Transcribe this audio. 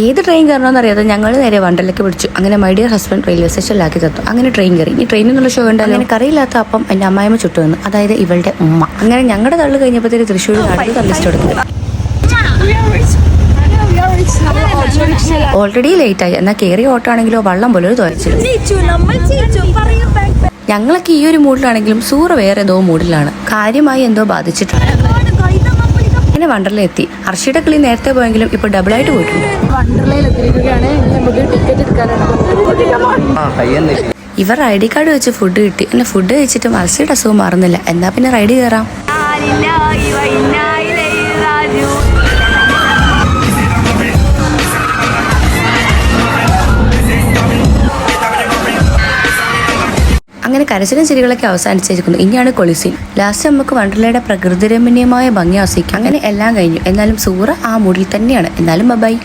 ഏത് ട്രെയിൻ കയറണമെന്ന് അറിയാതെ ഞങ്ങൾ നേരെ വണ്ടലേക്ക് പിടിച്ചു. അങ്ങനെ മൈ ഡിയർ ഹസ്ബൻഡ് റെയിൽവേ സ്റ്റേഷനിലാക്കി തത്തു അങ്ങനെ ട്രെയിൻ കയറി. ഈ ട്രെയിനിൽ നിന്നുള്ള ഷോ ഉണ്ടല്ലോ. അങ്ങനെ കറിയില്ലാത്ത അപ്പം എന്റെ അമ്മായിമ്മ ചുട്ടു വന്നു അതായത് ഇവളുടെ ഉമ്മ. അങ്ങനെ ഞങ്ങളുടെ തള്ളു കഴിഞ്ഞപ്പോഴത്തേക്ക് തൃശ്ശൂർ നാട്ടിൽ തള്ളിസ്റ്റ് കൊടുക്കുന്നത് ഓൾറെഡി ലേറ്റ് ആയി. എന്നാൽ കയറിയ ഓട്ടോ ആണെങ്കിലോ വള്ളം പോലെ ഒരു തുഴച്ചിലും ഞങ്ങളൊക്കെ ഈ ഒരു മൂഡിലാണെങ്കിലും സൂറ വേറെ ഏതോ മൂഡിലാണ് കാര്യമായി എന്തോ ബാധിച്ചിട്ടുണ്ട്. വണ്ടറിൽ എത്തി. ഹർഷിയുടെ കിളി നേരത്തെ പോയെങ്കിലും ഇപ്പൊ ഡബിൾ ആയിട്ട് പോയിട്ടുണ്ട്. വണ്ടർലയിൽ എത്തിയിരിക്കുകയാണ്. ഇനി നമുക്ക് ടിക്കറ്റ് എടുക്കാനാണ്. ഇവർ ഐ ഡി കാർഡ് വെച്ച് ഫുഡ് കിട്ടി. എന്നെ ഫുഡ് കഴിച്ചിട്ട് മത്സ്യയുടെ അസുഖം മാറുന്നില്ല. എന്നാ പിന്നെ റൈഡ് കയറാം അങ്ങനെ കരച്ചിലും ചിരികളൊക്കെ അവസാനിച്ചിരിക്കുന്നു. ഇനിയാണ് കൊളിസീൻ. ലാസ്റ്റ് നമുക്ക് വണ്ടർലയുടെ പ്രകൃതിരമണീയമായ ഭംഗി ആസ്വദിക്കാം. അങ്ങനെ എല്ലാം കഴിഞ്ഞു. എന്നാലും സൂറ ആ മുടിയിൽ തന്നെയാണ്. എന്നാലും ബൈ